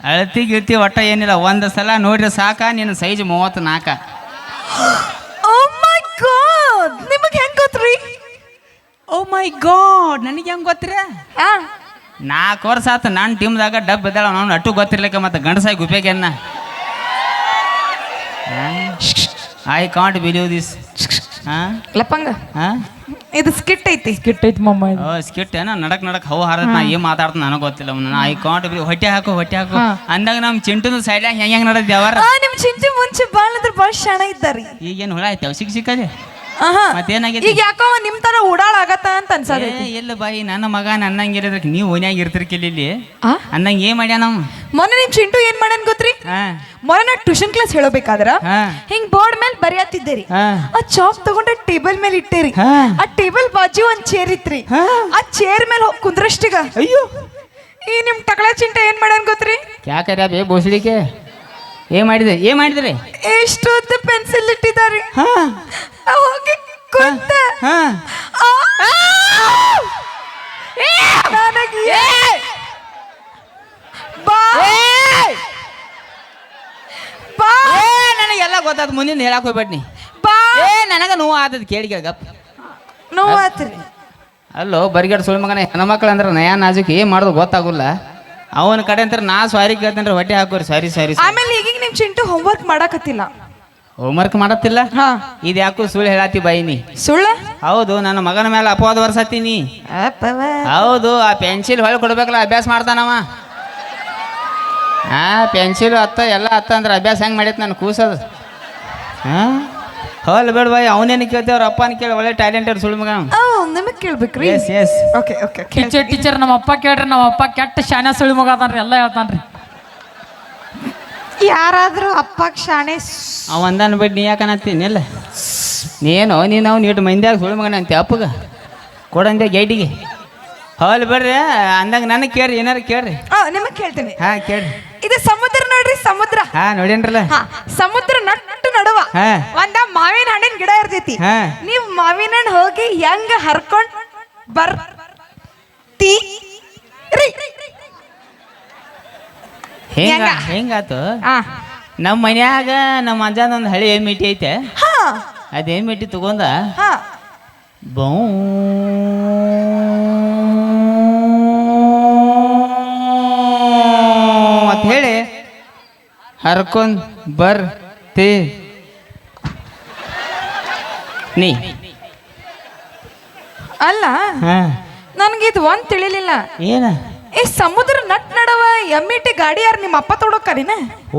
ಅಳತಿ ಗಿಳ್ತಿ ಒಟ್ಟ ಏನಿಲ್ಲ. ಒಂದು ಸಲ ನೋಡ್ರಿ ಸಾಕ ನಿನ್ನ ಸೈಜ್ ಮೂವತ್ತು ನಾಲ್ಕ ಓ ಮೈ ಗಾಡ್ ನಿಮಗೆ ಹೆಂಗ್ ಗೊತ್ತ್ರಿ? ಓ ಮೈ ಗಾಡ್ ನನಗೆ ಹೆಂಗೆ ಗೊತ್ತಿರ? ಆ. ನಾಲ್ಕು ವರ್ಷ ಆತು ನನ್ನ ಟೀಮ್ದಾಗ ಡಬ್ ಇದ್ದಾಳ. ಅವ್ನು ಅಟ್ಟು ಗೊತ್ತಿರ್ಲಿಕ್ಕೆ ಮತ್ತೆ ಗಂಡಸಾಗಿ ಉಪಯೋಗನ್ನ ಐ ಕಾಂಟ್ ಬಿಲೀವ್ ದಿಸ್ ಹಾಂ ಲಪ್ಪಂಗ? ಹಾಂ ಇದು ಸ್ಕಿಟ್ ಐತಿ. ಸ್ಕಿಟ್ ಐತಿ ಮಮ್ಮ ಇದು. ಸ್ಕಿಟ್ ಏನ ನಡಕ್ ನಡಕ್ ಹವ ಹಾರ ನಾ ಏನ್ ಮಾತಾಡ್ತ ನನಗೆ ಗೊತ್ತಿಲ್ಲ ಅವ್ನು ಐ ಕಾಂಟ್ ಬಿಲೀವ್ ಹೊಟ್ಟೆ ಹಾಕು ಹೊಟ್ಟೆ ಹಾಕು. ಅಂದಾಗ ನಮ್ಮ ಚಿಂಟುನ ಸೈಡ್ಯಾಗ ಹೆಂಗೆ ಹೆಂಗೆ ನಡೆದ ಯಾವಾರ ಆ ನಿಮ್ ಚಿಂಚಿ ಮುಂಚೆ ಬಾಳ್ ಅಂದ್ರೆ ಬಾಳ್ ಶಾಣ ಇದ್ದಾರಿ. ಈಗೇನು ಹುಳ ಆಯ್ತು ಸಿಕ್ಕ ಸಿಕ್ಕದೆ ಆಹಾ. ಮತ್ತೇನಾಗೈತಿ? ಈಗ ಯಾಕೋ ನಿಮ್ ತರ ಓಡಾಳ ಆಗತ್ತ ಅಂತ ಅನ್ಸದೈತಿ ಎಲ್ಲ ಇಲ್ಲ ಬಾಯಿ ನನ್ನ ಮಗ ನನ್ನಂಗೆ ಇರೋದಕ್ಕೆ ನೀವು ಓನ್ಯಾಗ ಇರ್ತಿರ್ಕಿಲ್ಲ ಇಲ್ಲಿ. ಆ? ಅನ್ನಂಗೆ ಏನ್ ಮೊನ್ನೆ ನಿಮ್ ಚಿಂಟು ಏನ್ ಮಾಡ್ಯಾನ್ ಗೊತ್ತ್ರಿ? ಹಾಂ ಮೊನ್ನೆ ನಾ ಟ್ಯೂಷನ್ ಕ್ಲಾಸ್ ಹೇಳಬೇಕಾದ್ರ? ಹಾಂ ಹಿಂಗ್ ಬೋರ್ಡ್ ಮೇಲೆ ಬರೆಯತ್ತಿದ್ದೇರಿ. ಹಾಂ ಆ ಚಾಕ್ ತಗೊಂಡ ಟೇಬಲ್ ಮೇಲೆ ಇಟ್ಟೇರಿ. ಹಾ. ಆ ಟೇಬಲ್ ಬಾಜು ಒಂದ್ ಚೇರ್ ಇತ್ರಿ. ಹಾ. ಆ ಚೇರ್ ಮೇಲೆ ಹೋಗಿ ಕುಂದ್ರಷ್ಟಿಗ. ಅಯ್ಯೋ. ಈ ನಿಮ್ ಟಕಳ ಚಿಂಟ ಏನ್ ಮಾಡ್ಯಾನ್ ಗೊತ್ತ್ರಿ? ಯಾಕರ ಬೇ ಬೋಸಡಿಕೆ ಏನ್ ಮಾಡಿದೆ? ಏನ್ ಮಾಡಿದ್ರಿ? ಎಷ್ಟೊತ್ತು ಪೆನ್ಸಿಲ್ ಇಟ್ಟಿದ್ದಾರೆ ಹಾಂ ಆ ಹೋಗಿ ಕುಂತ ಹಾಂ ಆ! ನನಗೆ ಬಾ ಬಾ ನನಗೆಲ್ಲ ಮುಂದಿನ ಹೇಳಕ್ ಹೋಗ್ಬೇಡ್ನಿ. ಬಾ. ಏ ನನಗ ನೋವು ಆದದ್ ಕೇಳಿ ಕೇಳಿ ಗಪ್. ನೋವಾತ್ರಿ ಅಲ್ಲೋ ಬರಿಗಡ್ ಸುಳ್ಳು ಮಗನ ಹೆಣ್ಮಕ್ಳು ಅಂದ್ರೆ ನಯಾ ನಾಜುಕ್ ಏನ್ ಮಾಡೋದು ಗೊತ್ತಾಗುಲ್ಲ. ಅವನ ಕಡೆ ಅಂತಾರೆ ನಾ ಸಾರಿ ಕೇಳ್ತೇನೆ ಹೊಟ್ಟೆ ಹಾಕೋರಿ ಸಾರಿ ಸಾರಿ ಆಮೇಲೆ ಈಗೀಗ ನಿಮ್ ಚಿಂಟು ಹೋಮ್ವರ್ಕ್ ಮಾಡಕತ್ತಿಲ್ಲ. ಹೋಮ್ವರ್ಕ್ ಮಾಡತ್ತಿಲ್ಲ? ಹಾ. ಇದು ಯಾಕೋ ಸುಳ್ಳು ಹೇಳತ್ತಿ ಬಾಯಿ ನೀ ಸುಳ್ಳ? ಹೌದು ನನ್ನ ಮಗನ ಮೇಲೆ ಅಪವಾದ ವರ್ಷತ್ತೀನಿ ಹೌದು ಆ ಪೆನ್ಸಿಲ್ ಹೊಳ್ ಕೊಡ್ಬೇಕಲ್ಲ ಅಭ್ಯಾಸ ಮಾಡ್ತಾನವ ಹಾ ಪೆನ್ಸಿಲ್ ಅತ್ತ ಎಲ್ಲ ಅತ್ತ ಅಂದ್ರೆ ಅಭ್ಯಾಸ ಹೆಂಗೆ ಮಾಡೈತೆ ನಾನು ಕೂಸದು. ಹಾಂ? ಹೋಲ್ ಬೇಡ ಬಾಯ್ ಅವನೇನು ಕೇಳ್ತೇವೆ ಅವ್ರ ಅಪ್ಪನ ಕೇಳಿ ಒಳ್ಳೆ ಟ್ಯಾಲೆಂಟ್ ಸುಳ್ಳು ಮಗ ಓ ನಿಮಗ್ ಕೇಳ್ಬೇಕ್ರಿ? Yes yes okay okay teacher teacher ನಮ್ಮ ಅಪ್ಪ ಕೇಳ್ರಿ ನಮ್ಮ ಅಪ್ಪ ಕೆಟ್ಟ ಶಾನೆ ಸುಳಿ ಮಗ ಅದಾನ್ರಿ ಎಲ್ಲ ಹೇಳ್ತಾನ್ರಿ. ಯಾರಾದ್ರೂ ಅಪ್ಪಗೆ ಶಾಣೆ ಅವ ಅಂದಾನ ಬಿಟ್ಟು ನೀ ಯಾಕೆ ಅನ್ನತ್ತೀನಿ ಇಲ್ಲ? ನೀನು ನೀನು ಅವ್ನು ಇಟ್ಟು ಮಂದ್ಯಾಗ ಸುಳ್ಳು ಮಗನ ಅಂತೆ ಅಪ್ಪಗ. ಕೊಡಂದೆ ಗೈಡಿಗೆ ಹೋಲ್ ಬಿಡ್ರಿ ಅಂದಂಗೆ ನನಗೆ ಕೇಳ್ರಿ ಏನಾರು ಕೇಳ್ರಿ. ಆ ನಿಮಗೆ ಕೇಳ್ತೀನಿ. ಹಾಂ ಕೇಳ್ರಿ. ಇದು ಸಮುದ್ರ ನೋಡ್ರಿ ಸಮುದ್ರ ಹಾ ನೋಡೇನ್ರಲ್ಲ ಹಾ ಸಮುದ್ರ ನಟ್ಟು ನಡುವ ಹಾ. ಒಂದ ಮಾವಿನ ಹಣ್ಣಿನ ಗಿಡ ಇರ್ತೈತಿ ಹಾ. ನೀವ್ ಮಾವಿನ ಹಣ್ಣು ಹೋಗಿ ಹೆಂಗ ಹರ್ಕೊಂಡ್ ಬರ್ ತೀ ರೀ. ಹೆಂಗ ಹೆಂಗ? ಹೆಂಗಾತು ಆ, ನಮ್ಮ ಮನ್ಯಾಗ ನಮ್ಮ ಅಂಜಾನ ಒಂದು ಹಳಿ ಏನ್ ಮಿಟ್ಟಿ ಐತೆ ಹಾ ಅದೇನ್ ಮಿಟ್ಟಿ ತಗೊಂಡ ಹಾ ಬೌ ಹರ್ಕೊಂಡ್ ಬರ್ ತಿ. ನೀ. ಅಲ್ಲ ಹಾ. ನನ್ಗೆ ಇದು ಒಂದ್ ತಿಳಿಲಿಲ್ಲ. ಏನ? ಈ ಸಮುದ್ರ ನಟ್ ನಡವ ಎಮ್ಮಿಟಿ ಗಾಡಿ ಯಾರು ನಿಮ್ಮ ಅಪ್ಪ ತೊಡೋಕರಿನ?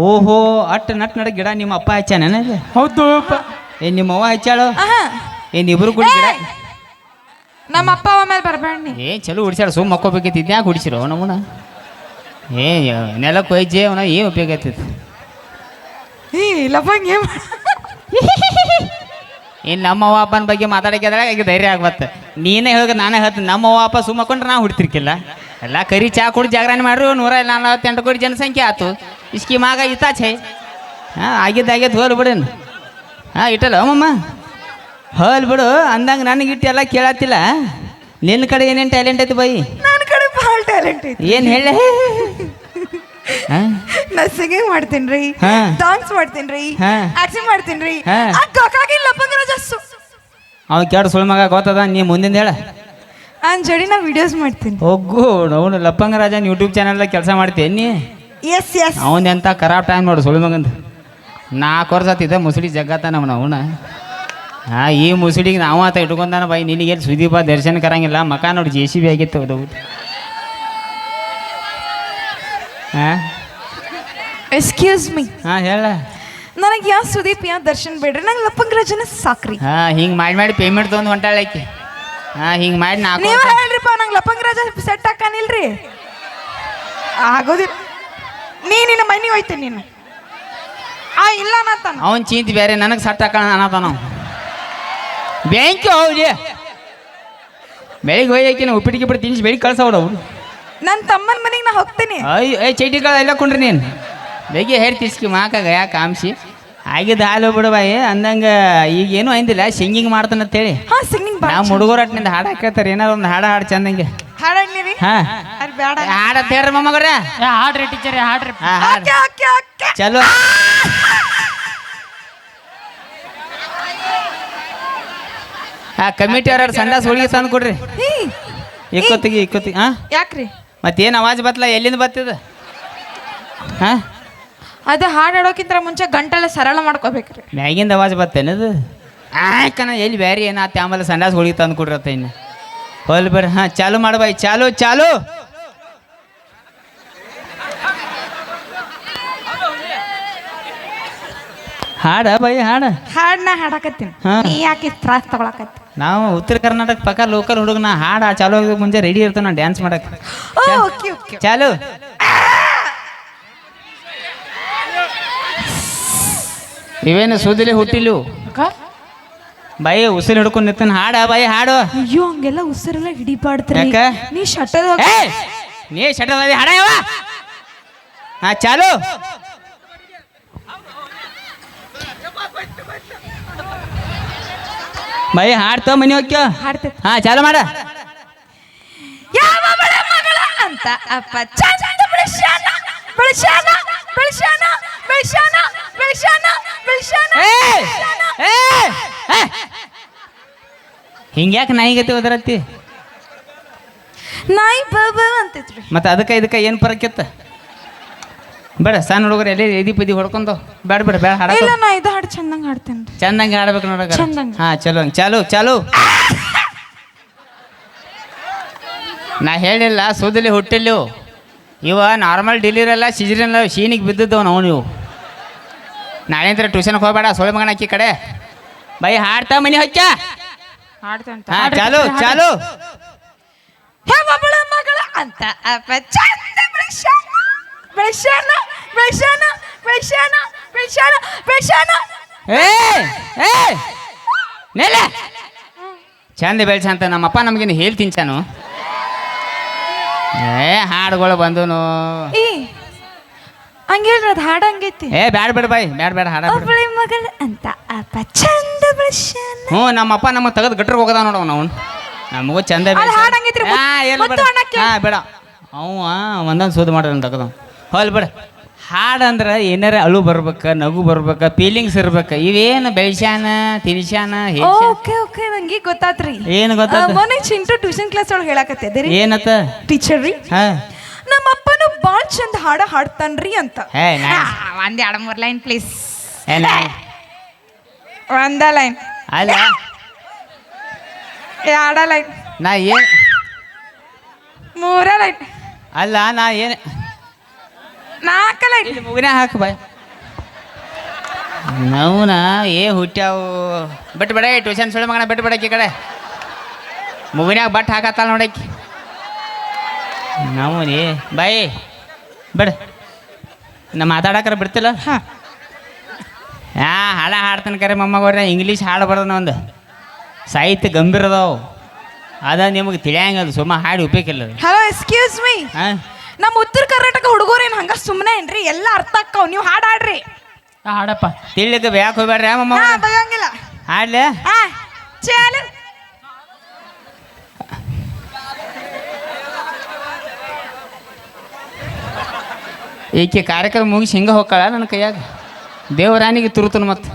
ಓಹೋ ಅಟ್ ನಟ್ ನಡ ಗಿಡ ನಿಮ್ಮ ಅಪ್ಪ ಹಚ್ಚಾನ ಹೌದು ಏ ನಿಮ್ಮ ಅವ್ವ ಹಚ್ಚಾಳು ಏ ಏನ್ ಇಬ್ರು ಕೂಡ ಗಿಡ ನಮ್ಮ ಅಪ್ಪ ಅವ ಮೇಲೆ ಬರ್ಬೇಡ ಏ ಚಲೋ ಹುಡ್ಸ್ಯಾಳ ಸುಮ್ಮ ಮಕ್ಕೋಬೇಕಿತ್ತು ಇದ್ಯಾಕೆ ಹುಡ್ಸಿರೋ ನಮ್ಮನ ಏ ನೆಲಕ್ಕೆ ಒಯ್ಜೆ ಅವನ ಏನು ಉಪಯೋಗ ಆಯ್ತೈತಿ ಈ ಲಫಂಗ್ ಏನ್ <laughs> ನಮ್ಮ ಅವ್ವ ಅಪ್ಪನ ಬಗ್ಗೆ ಮಾತಾಡಕ್ಕೆ ಈಗ ಧೈರ್ಯ ಆಗ್ಬತ್ತ ನೀನೇ ಹೇಳ ನಾನೇ ಹೇಳ್ತೀನಿ. ನಮ್ಮ ಅವ್ವ ಅಪ್ಪ ಸುಮ್ಮಕೊಂಡ್ರೆ ನಾ ಹುಡ್ತಿರ್ಕಿಲ್ಲ. ಎಲ್ಲ ಕರಿ ಚಾ ಕುಡಿ ಜಾಗರಣೆ ಮಾಡ್ರು ನೂರ ನಲವತ್ತೆಂಟು ಕೋಟಿ ಜನಸಂಖ್ಯೆ ಆತು. ಇಸ್ಕಿ ಮಾಗ ಇತಾಚೆ ಹಾಂ ಆಗಿದ್ದ ಆಗ್ಯದ ಹೋಲ್ ಬಿಡೇನು ಹಾಂ ಇಟ್ಟಲ್ಲ ಅಮ್ಮಮ್ಮ? ಹೋಲ್ ಬಿಡು ಅಂದಂಗೆ ನನಗೆ ಇಟ್ಟು ಎಲ್ಲ ಕೇಳತ್ತಿಲ್ಲ. ನಿನ್ನ ಕಡೆ ಏನೇನು ಟ್ಯಾಲೆಂಟ್ ಐತಿ ಬೈ ನನ್ನ ಕಡೆ ಭಾಳ ಟ್ಯಾಲೆಂಟ್ ಐತಿ. ಏನು ಹೇಳ ಹಾಂ ನಾ ಸಿಂಗಿಂಗ್ ಮಾಡ್ತೀನಿ ರೀ ಡಾನ್ಸ್ ಮಾಡ್ತೀನ್ರಿ ಹಾ. ಆಕ್ಟಿಂಗ್ ಮಾಡ್ತೀನ್ರಿ. ಹಾ. ಆ ಕಾಕಾಗಿ ಲಪಂಗ ರಾಜಸ್ಸು ಅವ್ನು ಕೇಳು ಸುಳ್ಳು ಮಗ ಗೊತ್ತದ? ನೀ ಮುಂದಿಂದ ಹೇಳ. ಅವನ ಜೋಡಿ ನಾ ವಿಡಿಯೋಸ್ ಮಾಡ್ತೀನಿ. ಒಗ್ಗು ಅವನು ಲಪ್ಪಂಗ ರಾಜನ್ ಯೂಟ್ಯೂಬ್ ಚಾನಲ್ ಕೆಲಸ ಮಾಡ್ತೀನಿ ನೀ ಎಸ್ ಎಸ್ ಅವನ್ ಎಂತ ಖರಾಬ್ ಟೈಮ್ ನೋಡು ಸುಳ್ಳು ಮಗಂದ. ನಾಲ್ಕು ವರ್ಷ ಆತಿದ್ದ ಮುಸುಡಿ ಜಗ್ಗತ್ತ ನಮ್ಮ ಅವನ. ಹಾ ಈ ಮುಸುಡಿಗೆ ನಾವು ಆತ ಇಟ್ಕೊಂಡಾನ ಬೈ ನಿನಗೆ ಎಲ್ಲಿ ಸುದೀಪ ದರ್ಶನ ಕರಂಗಿಲ್ಲ ಮಕ ನೋಡಿ ಜೆ ಸಿ ಬಿ ಆಗಿತ್ತು ಅದು. ಹಾಂ? ಎಕ್ಸ್ಕ್ಯೂಸ್ ಮಿ ಹಾಂ ಹೇಳ. ನನಗೆ ಯಾ ಸುದೀಪ್ ಯಾ ದರ್ಶನ್ ಬೇಡ್ರಿ? ನಂಗೆ ಲಪಂಗ ರಜನ ಸಾಕ್ರಿ. ಹಾಂ ಹಿಂಗೆ ಮಾಡಿ ಮಾಡಿ ಪೇಮೆಂಟ್ ತೊಗೊಂಡು ಹೊಂಟಾಳಕ್ಕೆ ಹಾಂ ಹಿಂಗೆ ಮಾಡಿ ನಾಲ್ಕು ನೀವು ಹೇಳ್ರಿಪ್ಪ ನಂಗೆ ಲಪಂಗ ರಾಜ ಸೆಟ್ ಹಾಕಾನಿಲ್ರಿ. ಆಗೋದಿಲ್ಲ ನೀ ನಿನ್ನ ಮನೆ ಹೋಯ್ತೀನಿ ನೀನು. ಆ ಇಲ್ಲ ಅನ್ನತ್ತಾನ ಅವನ್ ಚೀಂತಿ ಬೇರೆ ನನಗೆ ಸಟ್ ಹಾಕೋಣ ಅನ್ನತ ನಾವು ಬ್ಯಾಂಕ್ ಹೌದು ಬೆಳಿಗ್ಗೆ ಹೋಗಿ ಉಪ್ಪಿಟ್ಟಿಗೆ ಉಪ್ಪಿಟ್ಟು ಗಿಪ್ಪಿಟ್ಟು ತಿನ್ಸಿ ಬೆಳಿಗ್ಗೆ ಕಳ್ಸವ್ರು ಅವ್ರು. ನನ್ನ ತಮ್ಮನ ಮನೆಗೆ ನಾ ಹೋಗ್ತೀನಿ. ಅಯ್ಯ ಏ ಚೈಟಿಗಳು ಎಲ್ಲ ಕೊಂಡ್ರಿ ನೀನು? ಬೆಗ್ಗೆ ಹೇಳಿ ತಿಸ್ಕಿ ಮಾಕಾಗ ಯಾಕೆ ಆಮ್ಸಿ ಆಗಿದ್ದು ಹಾಲು ಬಿಡುವಾಯಿ ಅಂದಂಗೆ ಈಗ ಏನೂ ಅಂದಿಲ್ಲ ಸಿಂಗಿಂಗ್ ಮಾಡ್ತಾನೆ ಅಂತೇಳಿ ಹಾ ಸಿಂಗಿಂಗ್ ಬಾ ನಾವು ಹುಡುಗರಟ್ನಿಂದ ಹಾಡು ಹಾಕತ್ತಾರೆ ಏನಾದ್ರು ಒಂದು ಹಾಡು ಹಾಡು ಚಂದಂಗೆ ಹಾಡಾಡ್ಲಿ ಹಾಂ. ಅದು ಬೇಡ ಹಾಡು ಅಂತ ಹೇಳ್ರಿ ಮೊಮ್ಮಗರ ಏ ಹಾಡ್ರಿ ಟೀಚರ್ ಹಾಡ್ರಿ. ಹಾಂ ಹಾಡು. Okay okay okay. ಚಲೋ. ಆ! ಕಮಿಟಿ ಅವ್ರ ಸಂಡಾಸ್ ಹುಡುಗಿ ತಂದು ಕೊಡ್ರಿ. ಹೀ, ಇಕ್ಕೊತ್ತಿಗೆ ಇಕ್ಕೊತ್ತಿಗೆ ಹಾಂ ಯಾಕ್ರಿ? ಮತ್ತೇನು ಆವಾಜ್ ಬತ್ತಲ್ಲ ಎಲ್ಲಿಂದ ಬತ್ತದ ಹಾಂ? ಅದು ಹಾಡಾಡೋಕ್ಕಿಂತ ಮುಂಚೆ ಗಂಟೆಲ್ಲ ಸರಳ ಮಾಡ್ಕೋಬೇಕ್ರಿ. ಮ್ಯಾಗಿಂದ ಆವಾಜ್ ಬತ್ತೇನದು? ಆಯ್ಕನ ಎಲ್ಲಿ ಬ್ಯಾರಿ ಏನಾತ? ಆಮೇಲೆ ಸಂಡಾಸ್ ಹುಳಿ ತಂದು ಕೊಡ್ರತ್ತ ಇನ್ನು. ಹೋಲ್ ಬರ್ರಿ ಹಾಂ ಚಾಲು ಮಾಡ್ಬಾಯ್ ಚಾಲು ಚಾಲು! ಹಾಡ ಬೈ ಹಾಡ. ಹಾಡ್ನ ಹಾಡಕತ್ತೀನಿ. ಹಾ. ನೀ ಯಾಕೆ ತ್ರಾಸ್ ತಗೊಳಕತ್ತಿ? ನಾವು ಉತ್ತರ ಕರ್ನಾಟಕ ಪಕ್ಕ ಲೋಕಲ್ ಹುಡುಗ ನಾ ಹಾಡ ಚಾಲು ಆಗೋಕೆ ಮುಂಚೆ ರೆಡಿ ಇರ್ತಾನ ನಾ ಡ್ಯಾನ್ಸ್ ಓಕೆ ಚಾಲು. ಇವೇನು ಸುದಿಲಿ ಹುಟ್ಟಿಲು ಬಾಯಿ ಉಸಿರು ಹಿಡ್ಕೊಂಡು ನಿಂತಾನ ಹಾಡ ಬಾಯಿ ಹಾಡು. ಅಯ್ಯೋ ಹಂಗೆಲ್ಲ ಉಸಿರೆಲ್ಲ ಹಿಡಿಬಾರ್ದ್ರಿ ಯಾಕ? ನೀ ಶಟದ ಏ ನೀ ಶಟದಲ್ಲಿ ಹಾಡ ಯಾವ ಹಾ ಚಾಲು. ಬಾಯಿ ಹಾಡ್ತ ಮನಿ ಹೋಗ್ಯ? ಹಾಡ್ತೈತಿ. ಹಾ ಚಾಲು ಮಾಡ. ಯಾವ ಬಡ ಮಗಳ ಅಂತ ಅಪ್ಪ. ಚಂದ ಬೆಳಸ್ಯಾನ ಬೆಳಸ್ಯಾನ ಬೆಳಸ್ಯಾನ ಹಿಂಗ್ಯಾಕೆ ನಾಯಿಗತಿ ಓದರತ್ತಿ ನಾಯಿ ಬಬ ಅಂತೈತ್ರಿ ಮತ್ತೆ ಅದಕ್ಕೆ ಇದಕ್ಕೆ ಏನು ಪರಕ್ಕಿತ್ತ ಬೇಡ ಸಣ್ಣ ಹುಡುಗರು ಎಲ್ಲಿ ಎದಿ ಪದಿ ಹೊಡ್ಕೊಂಡು ಬೇಡ ಬೇಡ ಬೇಡ ಹಾಡ ಇಲ್ಲ ನಾ ಇದು ಹಾಡು ಚಂದಂಗೆ ಹಾಡ್ತೇನೆ. ಚಂದಂಗೆ ಹಾಡ್ಬೇಕು ನೋಡಕ ಚೆನ್ನಾಗಿ ಹಾ ಚಲೋ ಚಾಲು ಚಾಲು. ನಾ ಹೇಳಿಲ್ಲ ಸೋದಲ್ಲಿ ಹುಟ್ಟಿಲ್ಲ. ಇವ ನಾರ್ಮಲ್ ಡಿಲಿರಲ್ಲ ಅಲ್ಲ ಸೀನಿಗೆ ಬಿದ್ದದ್ದವು ನಾವು ನೀವು ನಾಳೆಂತ್ರ ಟ್ಯೂಷನ್ಗೆ ಹೋಗಬೇಡ ಸೊಳ್ಳೆ ಮಗನ ಅಕ್ಕಿ ಕಡೆ. ಬೈ ಹಾಡ್ತಾ ಮನೆ ಹೊಚ್ಚ. ಹಾಡ್ತೇನೆ ಹಾಂ ಚಾಲು ಚಾಲು. ಹೇ ಒಬ್ಬಳ ಮಗಳ ಅಂತ ಅಪ್ಪ ಚಂದ ಬೆಳ್ಸ್ಯಾನ ಬೆಳ್ಸ್ಯಾನ ಬೆಳ್ಸ್ಯಾನ ಬೆಳ್ಸ್ಯಾನ ಬೆಳ್ಸ್ಯಾನ ಬೆಳ್ಸ್ಯಾನ ಏ ಏ ನೆಲೆ. ಚಂದ ಬೆಳ್ಸ ಅಂತ ನಮ್ಮಪ್ಪ ನಮಗೇನು ಹೇಳಿ ಚಾನು ಏ ಹಾಡುಗಳು ಬಂದನು. ಈ ಹಂಗೇಳ್ರಿ ಅದು ಹಾಡು ಹಂಗೈತಿ. ಏ ಬ್ಯಾಡ ಬೇಡ ಬಾಯ್ ಬ್ಯಾಡ ಬೇಡ ಹಾಡ ಒಬ್ಬಳ ಮಗಳ ಅಂತ ಅಪ್ಪ ಚಂದ ಬೆಳ್ಸ್ಯಾನ. ಹ್ಞೂ ನಮ್ಮಪ್ಪ ನಮ್ಮ ತೆಗೆದು ಗಟ್ರಿಗೆ ಹೋಗದ ನೋಡವ್ ನಾವು ನಮಗೂ ಚಂದ ಹಾಡ್ ಹಂಗೈತ್ರಿ, ಹಾಂ ಬೇಡ. ಅವ ಒಂದೊಂದು ಸೋದು ಮಾಡೋಣ ತೆಗೆದು. ಹೋಲ್ ಬಿಡ. ಹಾಡಂದ್ರೆ ಏನಾರ ಅಳು ಬರ್ಬೇಕು ನಗು ಬರ್ಬೇಕು ಫೀಲಿಂಗ್ಸ್ ಇರ್ಬೇಕು ಇವೇನು ಬೆಳ್ಸ್ಯಾನ ತಿನ್ಸ್ಯಾನ ಓಕೆ ಓಕೆ ನಂಗೆ ಗೊತ್ತಾತ್ರಿ. ಏನು ಗೊತ್ತಾ ಮೊನ್ನೆ ಚಿಂಟು ಟ್ಯೂಷನ್ ಕ್ಲಾಸ್ ಒಳಗೆ ಹೇಳಕತ್ತಿದ್ದೆ ಏನತ್ತ? ಟೀಚರ್ ರೀ. ಹಾ. ನಮ್ಮ ಅಪ್ಪನು ಭಾಳ ಚಂದ ಹಾಡ ಹಾಡ್ತಾನ್ರಿ ಅಂತ. ಒಂದ್ ಎರಡು ಮೂರ್ ಲೈನ್ ಪ್ಲೀಸ್ ಒಂದ ಲೈನ್. ಅಲ್ಲ? ಎರಡ ಲೈನ್. ನಾ ಏನು ಮೂರ ಲೈನ್. ಅಲ್ಲ ನಾ ಏನು ಲೈನ್ ಇಲ್ಲಿ ಮುಗಿನ ಹಾಕು ಬಾಯ್ ನವ್ನ ಏ ಹುಟ್ಟ್ಯಾವು ಬಿಟ್ಟು ಬಿಡ ಟ್ಯೂಷನ್ ಸುಳ್ಳು ಮಗನ ಬಿಟ್ಟು ಬಿಡಕ್ಕೆ ಈ ಕಡೆ. ಮುಗಿನ್ಯಾಗ ಬಟ್ ಹಾಕತ್ತಾಳ ನೋಡಕ್ಕೆ ನಾವು ಏ ಬಾಯಿ ಬಿಡ. ನಾ ಮಾತಾಡಕ್ರೆ ಬಿಡ್ತಿಲ್ಲ? ಹಾಂ. ಹಾಂ ಹಾಡ ಹಾಡ್ತಾನೆ ಕರೆ ಮೊಮ್ಮಗವ್ರೆ ಇಂಗ್ಲೀಷ್ ಹಾಡು ಬರ್ದನ ಒಂದು ಸಾಹಿತ್ಯ ಗಂಭೀರ ಅದಾವು. ಅದ ನಿಮಗೆ ತಿಳಿಯಂಗದು ಸುಮ್ಮ ಹಾಡಿ ಉಪಯೋಗಿಲ್ಲ. ಹಲೋ ಎಕ್ಸ್ಕ್ಯೂಸ್ ಮೀ ಹಾಂ. ನಮ್ಮ ಉತ್ತರ ಕರ್ನಾಟಕ ಹುಡುಗರೇನು ಹಂಗ ಸುಮ್ಮನೆ ಏನ್ರಿ? ಎಲ್ಲ ಅರ್ಥ ಆಕ್ಕವ್ ನೀವು ಹಾಡ್ ಹಾಡ್ರಿ ಹಾಡಪ್ಪ. ತಿಳಿದು ಬ್ಯಾಕ್ ಹೋಗ್ಬೇಡ್ರಿ ಅಮ್ಮ ಹಾ ಬೈಯಂಗಿಲ್ಲ. ಹಾಡ್ಲೆ. ಹಾ ಚಾಲು. ಈಕೆ ಕಾರ್ಯಕ್ರಮ ಮುಗಿಸಿ ಹಿಂಗೆ ಹೋಗ್ಕಳ ನನ್ನ ಕೈಯಾಗ. ದೇವರಾಣಿಗೆ ತುರುತನು ಮತ್ತೆ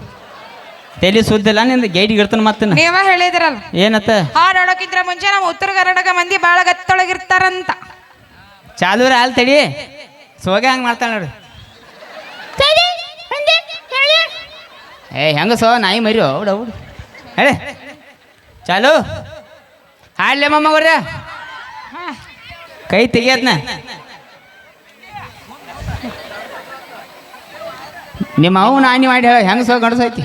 ತಲೆ ಸುದ್ದಿಲ್ಲ ನಿಂದ ಗೈಡಿಗೆ ಇಡ್ತಾನ ಮತ್ತೆ ನೀವ ಹೇಳಿದ್ರಲ್ಲ. ಏನತ್ತ? ಹಾಡ್ ಹಾಡೋಕಿದ್ರ ಮುಂಚೆ ನಮ್ಮ ಉತ್ತರ ಕರ್ನಾಟಕ ಮಂದಿ ಬಾಳ ಗತ್ತೊಳಗಿರ್ತಾರಂತ. ಚಾಲೂರ ಹಾಲು ತಡಿ. ಸೋಗೆ ಹಂಗೆ ಮಾಡ್ತಾಳೆ ನೋಡ್ರಿ ಏ ಹೆಂಗ ಸೋ? ನಾಯಿ ಮರಿ ಹೌದು ಹೌದು ಹೇಳಿ. ಚಾಲು. ಹಾಡ್ಲೆ ಮೊಮ್ಮಗವ್ರ ಕೈ ತೆಗಿಯದ್ನ. ನಿಮ್ಮ ಅವು ನಾನಿ ಮಾಡಿ ಹೇಳ ಹೆಂಗ ಸೋ ಗಂಡಸ ಐತಿ?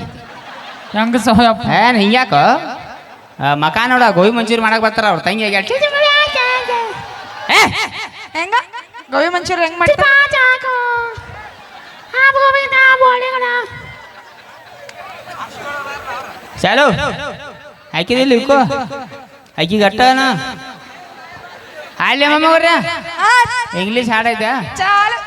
ಹೆಂಗ ಸೋ ಏನ್ ಹಿಂಗ್ಯಾಕ ಮಕ ನೋಡ ಗೋಬಿ ಮಂಚೂರಿ ಮಾಡಕ್ ಬರ್ತಾರ ಅವ್ರ ತಂಗಿ ಹೇಗೆ ಏ ಹೆಂಗ? ಗೋಬಿ ಮಂಚೂರಿ ಹೆಂಗ್ ಮಾಡ್ತಾರ? ಚಾಲು ಹಾಕಿದಿಲ್ಲ ಇಕ್ಕೋ ಹಾಕಿ ಗಟ್ಟನ ಹಾಡ್ಲಿ ಮಮ್ಮವ್ರ ಇಂಗ್ಲೀಷ್ ಹಾಡೈತ ಚಾಲು.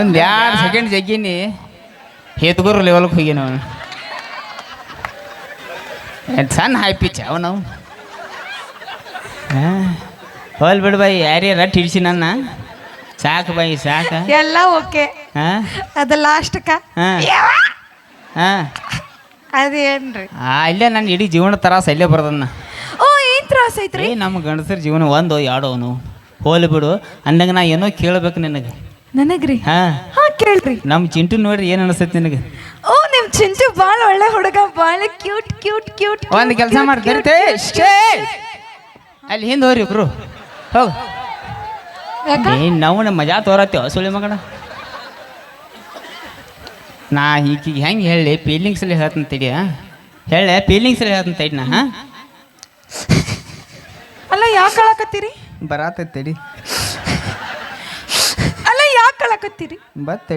ಒಂದು ಎರಡು ಸೆಕೆಂಡ್ ಜಗ್ಗಿನಿ? ಹೇತ್ಗುರು ಲೆವೆಲ್ಗೆ ಹೋಗಿ ನಾವು ಸಣ್ಣ ಹೈ ಪಿಚ್ ನಾವು ಹೋಲ್ ಬಿಡು ಬಾಯಿ ಯಾರೇ ರಟ್ ಹಿಡಿಸಿ ನನ್ನ. ಸಾಕು ಬಾಯಿ ಸಾಕು. ಎಲ್ಲ ಓಕೆ. ಹಾಂ? ಅದ ಲಾಸ್ಟ್ಕ ಹಾಂ? ಹಾಂ? ಅದೇನ್ರಿ ಆ ಇಲ್ಲೇ ನನ್ನ ಇಡೀ ಜೀವನ ತ್ರಾಸ ಇಲ್ಲೇ ಬರೋದನ್ನ ಓ ಏನ್ ತ್ರಾಸ ಐತ್ರಿ? ನಮ್ಮ ಗಂಡಸರ ಜೀವನ ಒಂದು ಎರಡು ಅವನು. ಹೋಲಿ ಬಿಡು. ಅಂದಂಗೆ ನಾ ಏನೋ ಕೇಳಬೇಕು ನಿನಗೆ. ನನಗ್ರಿ? ಹಾಂ. ಹಾ ಕೇಳ್ರಿ. ನಮ್ಮ ಚಿಂಟು ನೋಡ್ರಿ ಏನ್ ಅನಿಸ್ತೈತಿ ನಿನಗೆ? ಓ ನಿಮ್ ಚಿಂಟು ಬಾಳ ಒಳ್ಳೆ ಹುಡುಗ ಬಾಳ ಕ್ಯೂಟ್ ಕ್ಯೂಟ್ ಕ್ಯೂಟ್ ಒಂದು ಕೆಲಸ ಮಾಡ್ತಾರೆ ಅಲ್ಲಿ ಹಿಂದೆ ಹೋರಿ ಇಬ್ರು. ಹೋಗು. ಏನ್ ನಾವು ನಮ್ಮ ಮಜಾ ತೋರತ್ತೇವ ಸುಳಿ ಮಗಣ ನಾ ಈಕಿಗೆ ಹೆಂಗೆ ಹೇಳಿ ಫೀಲಿಂಗ್ಸಲ್ಲಿ ಹೇಳ್ತೀನಿ ತಡಿ ಹೇಳೆ ಫೀಲಿಂಗ್ಸಲ್ಲಿ ಹೇಳ್ತೀನಿ ತಡಿ ನಾ ಅಲ್ಲ ಯಾಕೆ ಅಳಕತ್ತೀರಿ? ಬರಾತೈತಿ ತಡಿ. ಅಲ್ಲ ಯಾಕೆ ಬತ್ತಡಿ. ಬತ್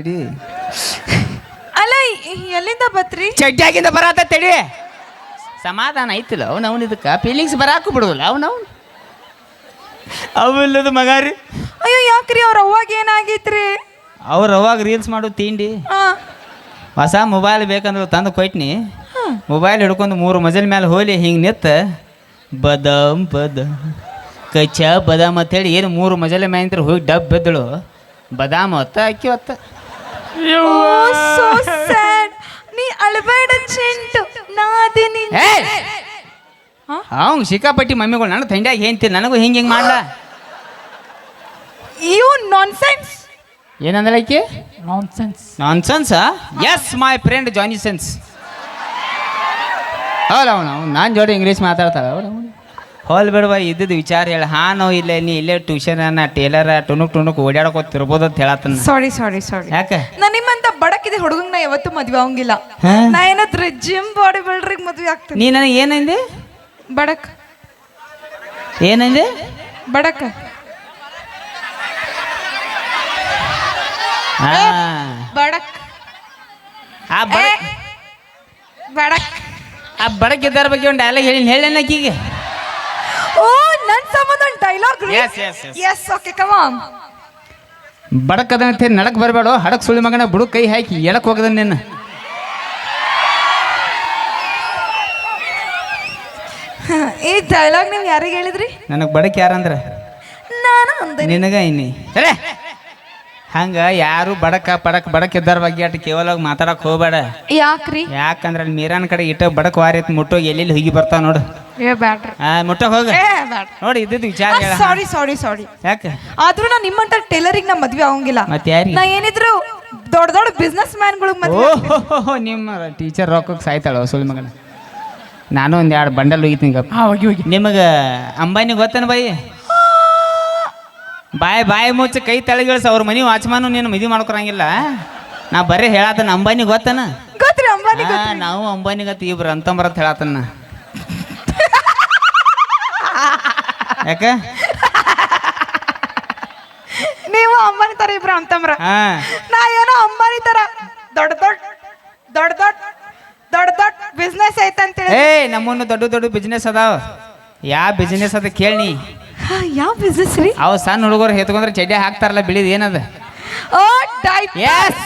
ಅಲ್ಲ ಇ- ಎಲ್ಲಿಂದ ಬತ್ರಿ? ಚಡ್ಡಿಯಾಗಿಂದ ಬರಾತ ತಡಿ. ಸಮಾಧಾನ ಐತಿಲ್ಲ ಅವ್ನು ಅವ್ನು ಇದಕ್ಕೆ ಫೀಲಿಂಗ್ಸ್ ಬರಾಕು ಬಿಡುವಲ್ಲ ಅವ್ನು ಅವ್ನು. ಅವಿಲ್ಲದ ಮಗ ರೀ ಅಯ್ಯೋ ಯಾಕ್ರಿ ಅವ್ರ ಅವಾಗ ಏನಾಗೈತ್ರಿ? ಅವ್ರ ಅವಾಗ ರೀಲ್ಸ್ ಮಾಡು ತಿಂಡಿ. ಆ, ಹೊಸ ಮೊಬೈಲ್ ಬೇಕಂದ್ರೆ ತಂದು ಕೊಯ್ಟ್ನಿ ಮೊಬೈಲ್ ಹಿಡ್ಕೊಂಡು ಮೂರು ಮಜಲ್ ಮೇಲೆ ಹೋಲಿ ಹಿಂಗೆ ನಿತ್ತ ಬದಾಮ್ ಬದಾಮ್. ಕಚ್ಚ ಬದಾಮ್ ಅಂತೇಳಿ ಏನು ಮೂರು ಮಜಲ ಮ್ಯಾಲಿಂತ್ರ ಹೋಗಿ ಡಬ್ ಬಿದ್ದಳು. ಬದಾಮ್ ಹೊತ್ತ ಅಕ್ಕಿ ಹೊತ್ತ. ಸೋ ಸ್ಯಾಡ್ ನೀ ಅಳಬೇಡ ಚಿಂಟು ನಾದಿನಿ ಅವ್ನು ಸಿಕ್ಕಾಪಟ್ಟಿ ಮಮ್ಮಿಗಳು ನನಗೆ ತಂಡ್ಯಾಗ ಹೇಳ್ತೀನಿ ನನಗೂ ಹಿಂಗೆ ಹಿಂಗೆ ಮಾಡ್ಲಾ ಯು ನಾನ್ಸೆನ್ಸ್ ಏನಂದ್ರೆ ಆಕೆ nonsense nonsense yes my friend Johnny sense ಹೌದು. ಅವನು ಅವ್ನು ನಾನು ಜೋಡಿ ಇಂಗ್ಲೀಷ್ ಮಾತಾಡ್ತಾರೆ ಅವನು ಹೋಲ್ ಬಿಡುವ ಇದ್ದದ್ದು ವಿಚಾರ ಹೇಳ. ಹಾ ನಾವು ಇಲ್ಲೇ ನೀ ಇಲ್ಲೇ ಟ್ಯೂಷನ್ ಟೇಲರ ಟುನುಕ್ ಟುನುಕ್ ಹೋಗ್ತಿರ್ಬೋದು ಅಂತ ಹೇಳತ್ತನ ಸಾರಿ ಸಾರಿ ಸಾರಿ ಯಾಕೆ? ನಾ ನಿಮ್ಮಂತ ಬಡಕಿದೆ ಹುಡುಗಂಗ್ ನಾ ಯಾವತ್ತೂ ಮದ್ವೆ ಆಗಂಗಿಲ್ಲ? ನಾ ಏನತ್ರ ಜಿಮ್ ಬಾಡಿ ಬಿಲ್ಡ್ರಿಗೆ ಮದ್ವೆ ಆಗ್ತೀನಿ. ನೀ ನನಗೆ ಏನಂದೆ? ಬಡಕ್. ಏನಂದೆ? ಬಡಕ. ಹಾ. ಬಡಕ್. ಆ ಬಡ ಬಡಕ್. ಆ ಬಡಕಿದ್ದಾರ ಬಗ್ಗೆ ಒಂದು ಡೈಲಾಗ್ ಹೇಳಿ ಹೇಳಿ ಆಕಿಗೆ? ಓ ನನ್ ಸಂಬಂಧ dialogue Yes, yes, yes. Yes okay come on ಬಡಕದಂತೆ ನಡಕ್ ಬರಬೇಡ ಹಡಕ್ ಸುಳಿ ಮಗನ ಬುಡು ಕೈ ಹಾಕಿ ಎಳಕ್ ಹೋಗದ ನಿನ್ನ. ಈ ಡೈಲಾಗ್ ನೀವು ಯಾರಿಗೆ ಹೇಳಿದ್ರಿ? ನನಗೆ ಬಡಕ್ ಯಾರಂದ್ರ? ನಾನು ಅಂದೆ. ನಿನಗ ಇನ್ನಿ ಹಂಗ ಯಾರು ಬಡಕ ಪಡಕ್ ಬಡಕ್ ಇದ್ದಾರ ಬಗ್ಗೆ ಅಟ್ ಕೇವಲ ಮಾತಾಡಕ್ ಹೋಗ್ಬೇಡ. ಯಾಕ್ರಿ? ಯಾಕಂದ್ರ ಅಲ್ಲಿ ಮೀರಾನ್ ಕಡೆ ಇಟ್ಟ ಬಡಕ್ ವಾರಿ ಮುಟ್ಟೋಗಿ ಎಲ್ಲೆಲ್ಲಿ ಹೋಗಿ ಬರ್ತಾವ ನೋಡು. ಏ ಬ್ಯಾಡ್ರಿ. ಆ ಮುಟ್ಟಕ್ ಹೋಗ. ಏ ಬ್ಯಾಡ್ರಿ. ನೋಡಿ ಇದ್ದಿದ್ದು ವಿಚಾರ ಹೇಳ ಸಾರಿ ಸಾರಿ ಸಾರಿ ಯಾಕೆ? ಆದ್ರೂ ನಾ ನಿಮ್ಮಂತ ಟೈಲರಿಂಗ್ ನಾ ಮದ್ವೆ ಆಗಂಗಿಲ್ಲ. ಮತ್ತೆ ಯಾರಿಗೆ? ನಾ ಏನಿದ್ರು ದೊಡ್ಡ ದೊಡ್ಡ ಬಿಸ್ನೆಸ್ ಮ್ಯಾನ್ಗಳಿಗೆ ಮದ್ವೆ ಓಹೋ ನಿಮ್ಮ ಟೀಚರ್ ರೊಕ್ಕಕ್ಕೆ ಸಾಯ್ತಾಳ ಸುಳಿ ಮಗನ? ನಾನು ಒಂದ್ ಎರಡು ಬಂಡಲ್ ಹೋಗಿತೀನಿ ಗಪ್ಪ ಹಾ ಹೋಗಿ ಹೋಗಿ. ನಿಮಗೆ ಅಂಬಾನಿ ಗೊತ್ತೇನು ಬಾಯಿ? ಬಾಯ್ ಬಾಯಿ ಮುಚ್ಚ ಕೈ ತಳಗಿಳಿಸ ಅವ್ರ ಮನೆ ವಾಚ್ಮಾನು ನೀನು ಮದುವೆ ಮಾಡ್ಕೊರಂಗಿಲ್ಲ. ನಾ ಬರೀ ಹೇಳತ್ತನ ಅಂಬಾನಿ ಗೊತ್ತನ? ಗೊತ್ತ್ರಿ ಅಂಬಾನಿ ನಾವು ಅಂಬಾನಿ ಗತ್ತ ಇಬ್ರು ಅಂತ ಹೇಳತ್ತನ ಯಾಕ? ನೀವು ಅಂಬಾನಿ ತರ ಇಬ್ರು ಅಂತಮ್ರ ಹಾ. ನಾ ಏನೋ ಅಂಬಾನಿ ತರ. ದೊಡ್ಡ ದೊಡ್ಡ ದೊಡ್ಡ ದೊಡ್ಡ ದೊಡ್ಡ ದೊಡ್ಡ ಬಿಸ್ನೆಸ್ ಐತಂತೇಳಿ ಹೇಳಿ ನಮ್ಮನ್ನು ದೊಡ್ಡ ದೊಡ್ಡ ಬಿಸ್ನೆಸ್ ಅದಾವ. ಯಾವ ಬಿಸ್ನೆಸ್ ಅದ ಕೇಳಿ ಯಾವ ಬಿಸ್ನೆಸ್ ರೀ? ಅವು ಸಣ್ಣ ಹುಡುಗರು ಹೆತ್ಕೊಂಡ್ರೆ ಚಡ್ಡಿ ಹಾಕ್ತಾರಲ್ಲ ಬಿಳಿದ್ ಏನದ? ಓ ಟೈಪ್ ಎಸ್